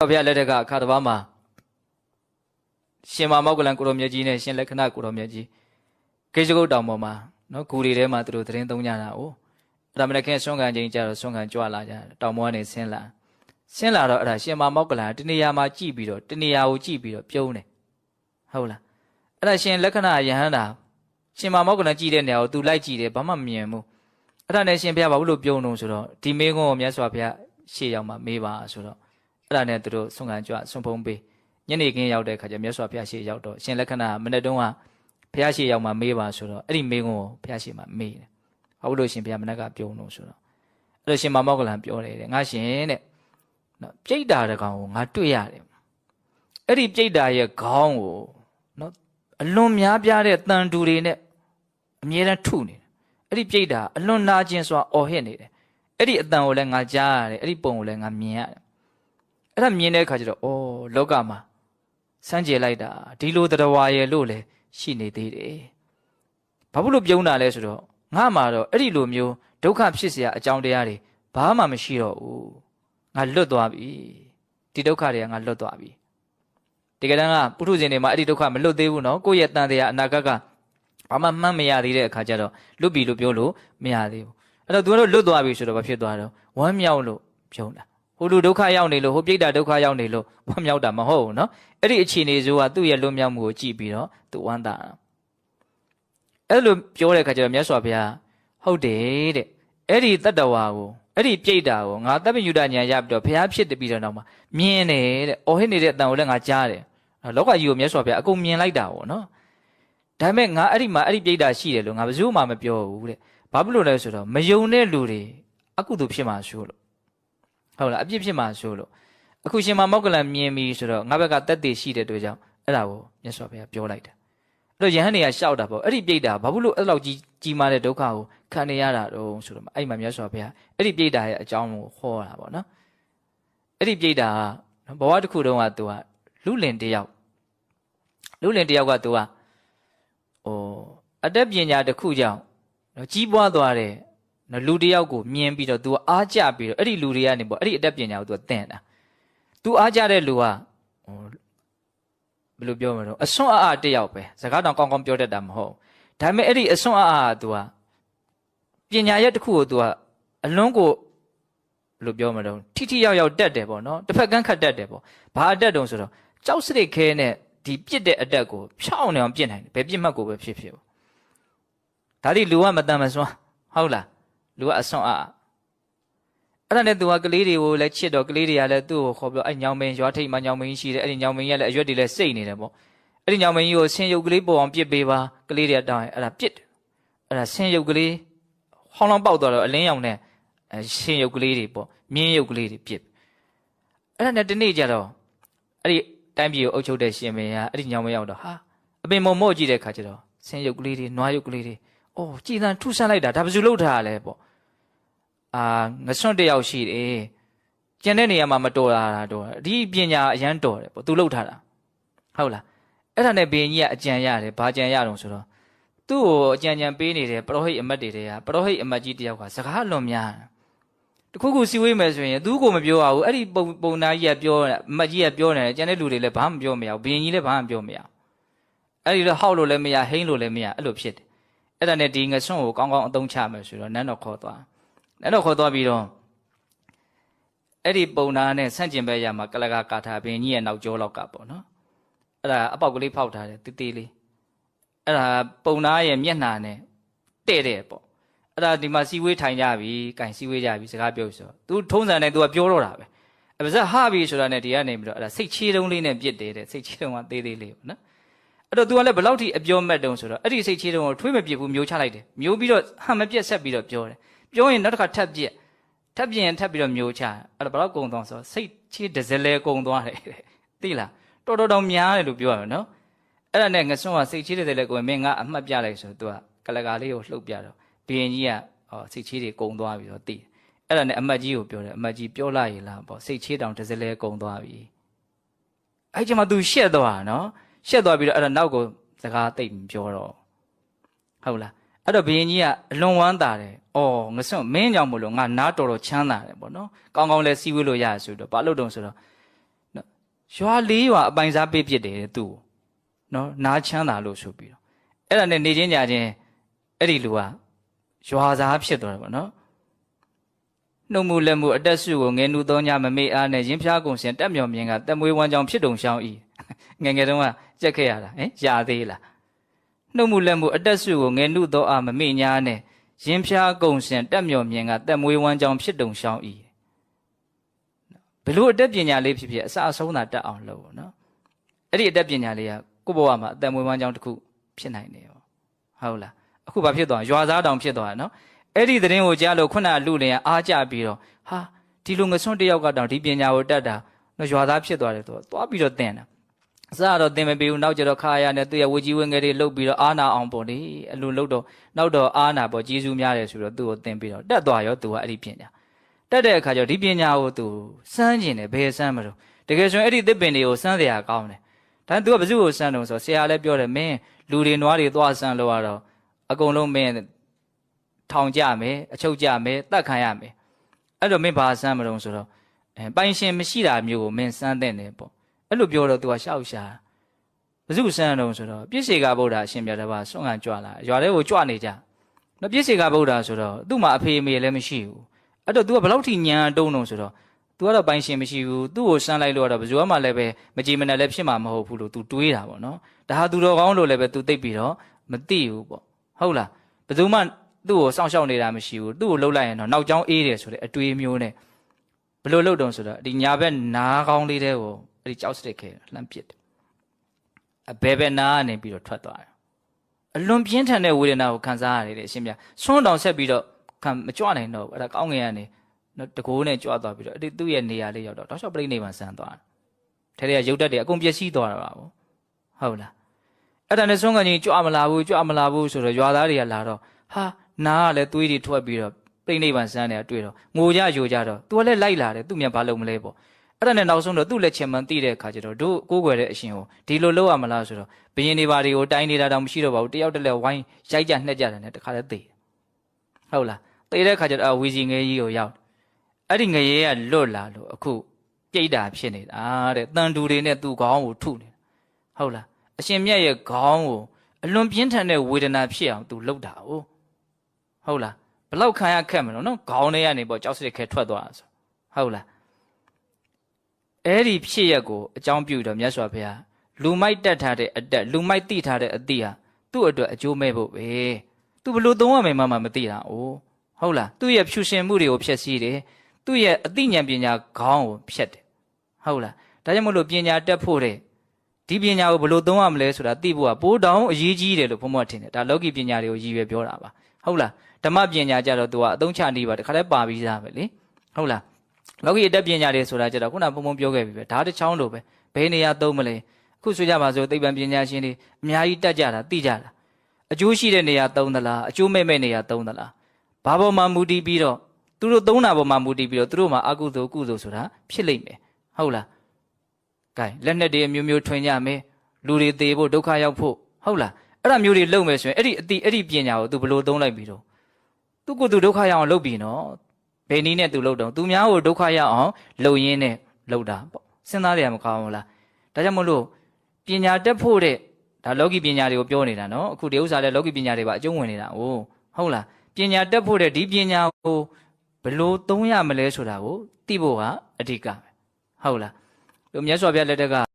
ဘုရားလက်ထက်ကအခါတစ်ပါးမှာရှင်မမောက္ကလန်ကိုရောမြတ်ကြီးနဲ့ရှင်လက္ခဏကိုရောမြတ်ကြီးကိစ္စကုတ်တောင်ပေါ်မှာနော်ဂူတွေထဲမှာသူတို့သတင်းသုံးကြတာ哦အဲ့ဒါမနေ့ကဆွမ်းခံချင်းကြတော့ဆွမ်းခံကြွလာကြတယ်တောင်ပေါ်ကနေဆင်းလာဆင်းလာတော့အဲ့ဒါရှင်မမောက္ကလန်တနေရာမှာကြည့်ပြီးတော့တနေရာကိုကြည့်ပြီးတော့ပြုံးတယ်ဟုတ်လားအဲ့ဒါရှင်လက္ခဏယဟန္တာရှင်မမောက္ကလန်ကြည့်တဲ့နေရာကိုသူလိုက်ကြည့်တယ်ဘာမှမမြင်ဘူးအဲ့ဒါနဲ့ရှင်ဘုရားဘာလို့ပြုံးတော့ဆိုတော့ဒီမေကုန်းကိုမြတ်စွာဘုရားရှေ့ရောက်မှမေးပါဆိုတော့ အဲ့ဒါနဲ့သူတို့ဆွမ်းခံကြွဆွမ်းဖုံးပေးညနေခင်းရောက်တဲ့အခါကျမြတ်စွာဘုရားရှေ့ရောက်တော့ရှင်လက္ခဏာမနေ့တုန်းကဘုရားရှေ့ရောက်မှမေးပါဆိုတော့အဲ့ဒီမေးခွန်းကိုဘုရားရှေ့မှာမေးတယ်။ဘာလို့လို့ရှင်ဘုရားမနေ့ကပြုံးလို့ဆိုတော့အဲ့တော့ရှင်မမောက္ကလန်ပြောတယ်တဲ့ငါရှင်တဲ့နော်ပြိတ္တာတကောင်ကိုငါတွေ့ရတယ်။အဲ့ဒီပြိတ္တာရဲ့ခေါင်းကိုနော်အလွန်များပြားတဲ့တန်တူတွေနဲ့အမြဲတမ်းထုနေတယ်။အဲ့ဒီပြိတ္တာအလွန်နာကျင်စွာအော်ဟစ်နေတယ်။အဲ့ဒီအတန်ကိုလည်းငါကြားရတယ်။အဲ့ဒီပုံကိုလည်းငါမြင်ရတယ်။ အဲ့ဒါမြင်တဲ့အခါကျတော့ဩလောကမှာစမ်းကြယ်လိုက်တာဒီလိုတရားဝါရဲ့လို့လည်းရှိနေသေးတယ်။ဘာဖြစ်လို့ပြုံးတာလဲဆိုတော့ငါမှာတော့အဲ့ဒီလိုမျိုးဒုက္ခဖြစ်เสียအကြောင်းတရားတွေဘာမှမရှိတော့ဘူး။ငါလွတ်သွားပြီ။ဒီဒုက္ခတွေကငါလွတ်သွားပြီ။ဒီကတန်းကပုထုဇဉ်တွေမှာအဲ့ဒီဒုက္ခမလွတ်သေးဘူးနော်။ကိုယ့်ရဲ့တန်တရားအနာဂတ်ကဘာမှမှတ်မရသေးတဲ့အခါကျတော့လွတ်ပြီလို့ပြောလို့မရသေးဘူး။အဲ့တော့သူကတော့လွတ်သွားပြီဆိုတော့ဘာဖြစ်သွားတော့ဝမ်းမြောက်လို့ပြုံးတာ။ ဟိုလူဒုက္ခရောက်နေလို့ဟိုပြိတ္တာဒုက္ခရောက်နေလို့ဝမ်းမြောက်တာမဟုတ်ဘူးနော်အဲ့ဒီအခြေအနေဆိုကသူ့ရဲ့လွတ်မြောက်မှုကိုကြည့်ပြီးတော့သူဝမ်းသာတာအဲ့လိုပြောတဲ့အခါကျတော့မြတ်စွာဘုရားဟုတ်တယ်တဲ့အဲ့ဒီတတ္တဝါကိုအဲ့ဒီပြိတ္တာကိုငါတပ်ပညုတညာရပြီးတော့ဘုရားဖြစ်တပြီးတော့နောက်မှာမြင်တယ်တဲ့အော်ဟစ်နေတဲ့အတန်ကိုလည်းငါကြားတယ်လောကကြီးကိုမြတ်စွာဘုရားအကုန်မြင်လိုက်တာပေါ့နော်ဒါပေမဲ့ငါအဲ့ဒီမှာအဲ့ဒီပြိတ္တာရှိတယ်လို့ငါဘယ်သူမှမပြောဘူးတဲ့ဘာဖြစ်လို့လဲဆိုတော့မယုံတဲ့လူတွေအကုသို့ဖြစ်မှာရှို့လို့ ဟုတ်လားအပြစ်ဖြစ်မှာဆိုလို့အခုရှင်မမောက္ကလန်မြင်ပြီဆိုတော့ငါဘက်ကတက်တည်ရှိတဲ့အတွက်ကြောင့်အဲ့ဒါကိုမြတ်စွာဘုရားပြောလိုက်တာအဲ့တော့ယဟန်တွေကရှောက်တာပေါ့အဲ့ဒီပြိတ္တာဘာဖြစ်လို့အဲ့လောက်ကြီးကြီးမားတဲ့ဒုက္ခကိုခံနေရတာတုံးဆိုတော့အဲ့မှာမြတ်စွာဘုရားအဲ့ဒီပြိတ္တာရဲ့အကြောင်းကိုဟောတာပေါ့နော်အဲ့ဒီပြိတ္တာကဘဝတစ်ခုတုန်းကသူကလူလင်တယောက်လူလင်တယောက်ကသူကဟိုအတက်ပညာတစ်ခုကြောင့်နော်ကြီးပွားသွားတယ် နော်လူတယောက်ကိုမြင်ပြီးတော့ तू အားကြပြီးတော့အဲ့ဒီလူတွေကနေပေါ့အဲ့ဒီအတတ်ပညာကို तू သင်တာ तू အားကြတဲ့လူကဟိုဘယ်လိုပြောမလဲတော့အစွန်းအားအားတယောက်ပဲစကားတောင်ကောင်းကောင်းပြောတတ်တာမဟုတ်ဒါပေမဲ့အဲ့ဒီအစွန်းအားအားက तू ကပညာရက်တစ်ခုကို तू ကအလွန်ကိုဘယ်လိုပြောမလဲတော့ထိထိရောက်ရောက်တက်တယ်ပေါ့နော်တစ်ဖက်ကန်းခတ်တက်တယ်ပေါ့ဘာအတက်တုံဆိုတော့ကြောက်စရိတ်ခဲနဲ့ဒီပြစ်တဲ့အတက်ကိုဖြောင်းနေအောင်ပြစ်နိုင်တယ်ဘယ်ပြစ်မှတ်ကိုပဲဖြစ်ဖြစ်ပေါ့ဒါဒီလူကမတန်မစွမ်းဟုတ်လား လူကအဆွန့်အားအဲ့ဒါနဲ့သူကကလေးတွေကိုလည်းချစ်တော့ကလေးတွေကလည်းသူ့ကိုခေါ်ပြီးတော့အဲ့ညောင်မင်းရွာထိပ်မှာညောင်မင်းရှိတယ်အဲ့ဒီညောင်မင်းရဲ့လည်းအရွက်တွေလည်းစိတ်နေတယ်ပေါ့အဲ့ဒီညောင်မင်းကြီးကိုဆင်းရုပ်ကလေးပေါ်အောင်ပြစ်ပေးပါကလေးတွေကတောင်းရင်အဲ့ဒါပြစ်တယ်အဲ့ဒါဆင်းရုပ်ကလေးဟောင်းလောင်းပေါက်သွားတော့အလင်းရောင်နဲ့အဲဆင်းရုပ်ကလေးတွေပေါ့မြင်းရုပ်ကလေးတွေပြစ်အဲ့ဒါနဲ့ဒီနေ့ကျတော့အဲ့ဒီတိုင်းပြည်ကိုအုပ်ချုပ်တဲ့ရှင်မင်းကအဲ့ဒီညောင်မင်းရောက်တော့ဟာအပင်မုံမို့ကြည့်တဲ့ခါကျတော့ဆင်းရုပ်ကလေးတွေနွားရုပ်ကလေးတွေ။အော်ကြည်သံထူဆန်းလိုက်တာဒါဘယ်သူလုပ်ထားရလဲပေါ့။ အာငဆွန့်တယောက်ရှိတယ်။ကျန်တဲ့နေရာမှာမတော်တာတာတော်တယ်။ဒီပညာအရန်တော်တယ်ပေါ့။ तू လုပ်ထားတာ။ဟုတ်လား။အဲ့ဒါနဲ့ဘင်းကြီးကအကြံရတယ်။ဘာကြံရတော့ဆိုတော့သူ့ကိုအကြံဉာဏ်ပေးနေတဲ့ပရောဟိတ်အမတ်တွေတွေကပရောဟိတ်အမတ်ကြီးတယောက်ကစကားလွန်များတယ်။တခုခုစီဝေးမယ်ဆိုရင်သူ့ကိုမပြောရဘူး။အဲ့ဒီပုံပုံနာကြီးကပြောတယ်အမတ်ကြီးကပြောနေတယ်ကျန်တဲ့လူတွေလည်းဘာမှမပြောမရဘူး။ဘင်းကြီးလည်းဘာမှမပြောမရဘူး။အဲ့ဒီတော့ဟောက်လို့လည်းမရဟိန်းလို့လည်းမရအဲ့လိုဖြစ်တယ်။အဲ့ဒါနဲ့ဒီငဆွန့်ကိုကောင်းကောင်းအသုံးချမယ်ဆိုတော့နန်းတော်ခေါ်သွား နန်းတော်ခေါ်သွားပြီးတော့အဲ့ဒီပုံနာနဲ့ဆန့်ကျင်ဘက်ရမှာကလကာကာထာဘင်းကြီးရဲ့နောက်ကျောလောက်ကပေါ့နော်အဲ့ဒါအပေါက်ကလေးဖောက်ထားတယ်တေးသေးလေးအဲ့ဒါပုံနာရဲ့မျက်နှာနဲ့တဲ့တဲ့ပေါ့အဲ့ဒါဒီမှာစီဝေးထိုင်ကြပြီကင်စီဝေးကြပြီစကားပြောပြီဆိုတော့ तू ထုံးစံနဲ့ तू ကပြောတော့တာပဲအပါစဟပြီဆိုတာနဲ့ဒီကနေပြီးတော့အဲ့ဒါစိတ်ချေးတုံးလေးနဲ့ပြစ်တယ်တဲ့စိတ်ချေးတုံးကသေးသေးလေးပေါ့နော် အဲ့တော့ तू ကလည်းဘယ်လောက်ထိအပြောမဲ့တုံးဆိုတော့အဲ့ဒီစိတ်ချေးတုံးကိုထွေးမပြစ်ဘူးမျိုးချလိုက်တယ်မျိုးပြီးတော့ဟန်မပြက်ဆက်ပြီးတော့ပြောတယ် ပြောရင်နောက်တစ်ခါထပ်ပြက်ထပ်ပြရင်ထပ်ပြီးတော့မျိုးချအဲ့တော့ဘယ်လောက်ကုံသွားဆိုတော့စိတ်ချေးတစ်စလဲကုံသွားတယ်တဲ့သိလားတော်တော်တော်များတယ်လို့ပြောရမယ်နော်အဲ့ဒါနဲ့ငဆွန်းကစိတ်ချေးတဲ့လဲကိုမင်းငါအမှတ်ပြလိုက်ဆိုတော့ तू ကကလကာလေးကိုလှုပ်ပြတော့ဘရင်ကြီးကဟောစိတ်ချေးတွေကုံသွားပြီးတော့သိတယ်အဲ့ဒါနဲ့အမတ်ကြီးကိုပြောတယ်အမတ်ကြီးပြောလိုက်ရလားပေါ့စိတ်ချေးတောင်တစ်စလဲကုံသွားပြီအဲ့ကျမှ तू ရှက်သွားတာနော်ရှက်သွားပြီးတော့အဲ့ဒါနောက်ကိုစကားတိတ်မပြောတော့ဟုတ်လား အဲ့တော့ဘုရင်ကြီးကအလွန်ဝမ်းသာတယ်။အော်ငါစွန့်မင်းကြောင့်မလို့ငါနားတော်တော်ချမ်းသာတယ်ပေါ့နော်။ကောင်းကောင်းလဲစီးဝေးလို့ရတယ်ဆိုတော့ဘာလို့တုံးဆိုတော့ရွာလေးရွာအပိုင်စားပေးပြစ်တယ်တဲ့သူ့ကိုနော်နားချမ်းသာလို့ဆိုပြီးတော့အဲ့ဒါနဲ့နေချင်းကြချင်းအဲ့ဒီလူကရွာသားဖြစ်သွားတယ်ပေါ့နော်နှုတ်မှုလက်မှုအတက်စုကိုငယ်နုသောညမမေ့အားနဲ့ရင်းဖျားကုန်စင်တက်မြော်မြင်ကတက်မွေးဝမ်းကြောင်ဖြစ်တုံရှောင်းဤငယ်ငယ်တုန်းကကြက်ခဲ့ရတာဟင်ရာသေးလား နှုတ်မှုလက်မှုအတက်စုကိုငယ်နုသောအားမမေ့ညာနဲ့ရင်းဖျားကုန်စင်တက်မြော်မြင်ကတက်မွေးဝမ်းကြောင်ဖြစ်တုံရှောင်းဤဘလို့အတက်ပညာလေးဖြစ်ဖြစ်အစအဆုံးသာတက်အောင်လုပ်ပေါ့နော်အဲ့ဒီအတက်ပညာလေးကကိုယ့်ဘဝမှာအသက်မွေးဝမ်းကြောင်တစ်ခုဖြစ်နိုင်တယ်ပေါ့ဟုတ်လားအခုဘာဖြစ်သွားရွာသားတောင်ဖြစ်သွားတာနော်အဲ့ဒီသတင်းကိုကြားလို့ခုနလူလင်ကအားကြပြီးတော့ဟာဒီလိုငဆွန်းတယောက်ကတောင်ဒီပညာကိုတတ်တာတော့ရွာသားဖြစ်သွားတယ်သူကသွားပြီးတော့သင်တာအ စတော့သင်မပေးဘူးနောက်ကျတော့ခါရနဲ့သူ့ရဲ့ဝေကြီးဝင်းငယ်တွေလှုပ်ပြီးတော့အာနာအောင်ပေါ့လေအလိုလှုပ်တော့နောက်တော့အာနာပေါ့ကျေးဇူးများတယ်ဆိုတော့သူ့ကိုသင်ပြီးတော့တက်သွားရောသူကအဲ့ဒီပညာတက်တဲ့အခါကျတော့ဒီပညာကိုသူစမ်းကျင်တယ်ဘယ်စမ်းမလို့တကယ်ဆိုရင်အဲ့ဒီသစ်ပင်တွေကိုစမ်းတရားကောင်းတယ်ဒါသူကဘယ်သူ့ကိုစမ်းတော့ဆိုဆရာလည်းပြောတယ်မင်းလူတွေနွားတွေသွားစမ်းလို့ရတော့အကုန်လုံးမင်းထောင်ကြမယ်အချုပ်ကြမယ်တတ်ခံရမယ်အဲ့တော့မင်းဘာစမ်းမလို့ဆိုတော့အဲပိုင်ရှင်မရှိတာမျိုးကိုမင်းစမ်းတဲ့တယ်ပေါ့ အဲ့လိုပြောတော့ तू ကရှောက်ရှာဘယ်သူစမ်းတော့ဆိုတော့ပြည့်စေကဗုဒ္ဓအရှင်ပြတော်ဘာဆွမ်းခံကြွလာရွာထဲကိုကြွနေကြနော်ပြည့်စေကဗုဒ္ဓဆိုတော့သူ့မှာအဖေအမေလည်းမရှိဘူးအဲ့တော့ तू ကဘယ်လောက်ထိညံတုံးတော့ဆိုတော့ तू ကတော့ပိုင်ရှင်မရှိဘူးသူ့ကိုစမ်းလိုက်လို့ကတော့ဘယ်သူမှလည်းပဲမကြည်မနဲ့လည်းဖြစ်မှာမဟုတ်ဘူးလို့ तू တွေးတာပေါ့နော်ဒါဟာသူတော်ကောင်းလို့လည်းပဲ तू သိပ်ပြီးတော့မသိဘူးပေါ့ဟုတ်လားဘယ်သူမှသူ့ကိုစောင့်ရှောက်နေတာမရှိဘူးသူ့ကိုလှုပ်လိုက်ရင်တော့နောက်ကျောင်းအေးတယ်ဆိုတဲ့အတွေးမျိုးနဲ့ဘယ်လိုလှုပ်တုံဆိုတော့ဒီညာဘက်နားကောင်းလေးတဲ့ကို အဲ့ဒီကြောက်စတစ်ခဲလှမ်းပစ်တယ်အဘဲဘက်နားကနေပြီးတော့ထွက်သွားတယ်အလွန်ပြင်းထန်တဲ့ဝေဒနာကိုခံစားရတယ်တဲ့အရှင်မြတ်ဆွန်းတောင်ဆက်ပြီးတော့ခံမကြွနိုင်တော့ဘူးအဲ့ဒါကောင်းငင်ကနေနော်တကိုးနဲ့ကြွသွားပြီးတော့အဲ့ဒီသူ့ရဲ့နေရာလေးရောက်တော့တောက်လျှောက်ပြိဋိနိဗ္ဗာန်ဆန်းသွားတယ်ထဲထဲကရုပ်တက်တွေအကုန်ပျက်စီးသွားတာပါဘူးဟုတ်လားအဲ့ဒါနဲ့ဆွန်းကကြီးကြွမလာဘူးကြွမလာဘူးဆိုတော့ရွာသားတွေကလာတော့ဟာနားကလည်းသွေးတွေထွက်ပြီးတော့ပြိဋိနိဗ္ဗာန်ဆန်းနေတာတွေ့တော့ငိုကြယိုကြတော့သူကလည်းလိုက်လာတယ်သူမြန်ဘာလုပ်မလဲပေါ့ အဲ့ဒါနဲ့နောက်ဆုံးတော့သူ့လက်ချင်မှန်သိတဲ့အခါကျတော့တို့ကိုးကွယ်တဲ့အရှင်ကိုဒီလိုလုပ်ရမလားဆိုတော့ဘယင်တွေဘာတွေကိုတိုင်းနေတာတောင်မရှိတော့ပါဘူးတယောက်တစ်လက်ဝိုင်းရိုက်ကြနှက်ကြတယ်နဲ့တခါလဲသေဟုတ်လားသေတဲ့အခါကျတော့ဝီစီငယ်ကြီးကိုရောက်အဲ့ဒီငရေကလွတ်လာလို့အခုပြိတ္တာဖြစ်နေတာတဲ့တန်တူတွေနဲ့သူ့ခေါင်းကိုထုနေတာဟုတ်လားအရှင်မြတ်ရဲ့ခေါင်းကိုအလွန်ပြင်းထန်တဲ့ဝေဒနာဖြစ်အောင်သူလှုပ်တာ哦ဟုတ်လားဘလောက်ခံရခက်မလို့နော်ခေါင်းထဲကနေပေါ့ကြောက်စစ်ခဲထွက်သွားတာဆိုဟုတ်လား အဲ့ဒီဖြစ်ရက်ကိုအကြောင်းပြုတော့မြတ်စွာဘုရားလူမိုက်တက်ထားတဲ့အတက်လူမိုက်တိထားတဲ့အတိဟာသူ့အတွက်အကျိုးမဲ့ဖို့ပဲသူဘလို့သုံးရမယ်မှမသိတာ哦ဟုတ်လားသူ့ရဲ့ဖြူရှင်မှုတွေကိုဖျက်ဆီးတယ်သူ့ရဲ့အသိဉာဏ်ပညာခေါင်းကိုဖျက်တယ်ဟုတ်လားဒါကြောင့်မလို့ပညာတက်ဖို့တဲ့ဒီပညာကိုဘလို့သုံးရမလဲဆိုတာသိဖို့ကပိုးတောင်အရေးကြီးတယ်လို့ဘုံဘထင်တယ်ဒါလောကီပညာတွေကိုရည်ရွယ်ပြောတာပါဟုတ်လားဓမ္မပညာကြတော့ तू ကအသုံးချနေပါတခါတည်းပါပြီးသားပဲလေဟုတ်လား လောကီအတတ်ပညာတွေဆိုတာကြတော့ခုနဘုံဘုံပြောခဲ့ပြီပဲဒါတစ်ချောင်းလိုပဲဘယ်နေရာသုံးမလဲအခုဆိုကြပါစို့သိပ္ပံပညာရှင်တွေအများကြီးတက်ကြတာသိကြတာအကျိုးရှိတဲ့နေရာသုံးသလားအကျိုးမဲ့မဲ့နေရာသုံးသလားဘာပေါ်မှာမူတည်ပြီးတော့သူတို့သုံးတာပေါ်မှာမူတည်ပြီးတော့သူတို့မှာအကုသိုလ်ကုသိုလ်ဆိုတာဖြစ်လိမ့်မယ်ဟုတ်လားကဲလက်နဲ့တွေအမျိုးမျိုးထွင်ကြမယ်လူတွေသေဖို့ဒုက္ခရောက်ဖို့ဟုတ်လားအဲ့ဒါမျိုးတွေလုပ်မယ်ဆိုရင်အဲ့ဒီအတိအဲ့ဒီပညာကို तू ဘယ်လိုသုံးလိုက်ပြီးတော့သူကိုယ်သူဒုက္ခရောက်အောင်လုပ်ပြီးနော် ဘယ်နည်းနဲ့ तू လုပ်တော့သူများကိုဒုက္ခရောက်အောင်လုပ်ရင်းနဲ့လုပ်တာပေါ့စဉ်းစားရမကောင်းဘူးလားဒါကြောင့်မလို့ပညာတက်ဖို့တဲ့ဒါလောကီပညာတွေကိုပြောနေတာနော်အခုဒီဥစ္စာလဲလောကီပညာတွေပါအကျုံးဝင်နေတာ哦ဟုတ်လားပညာတက်ဖို့တဲ့ဒီပညာကိုဘယ်လိုသုံးရမလဲဆိုတာကိုသိဖို့ဟာအဓိကပဲဟုတ်လားတို့မြတ်စွာဘုရားလက်ထက်က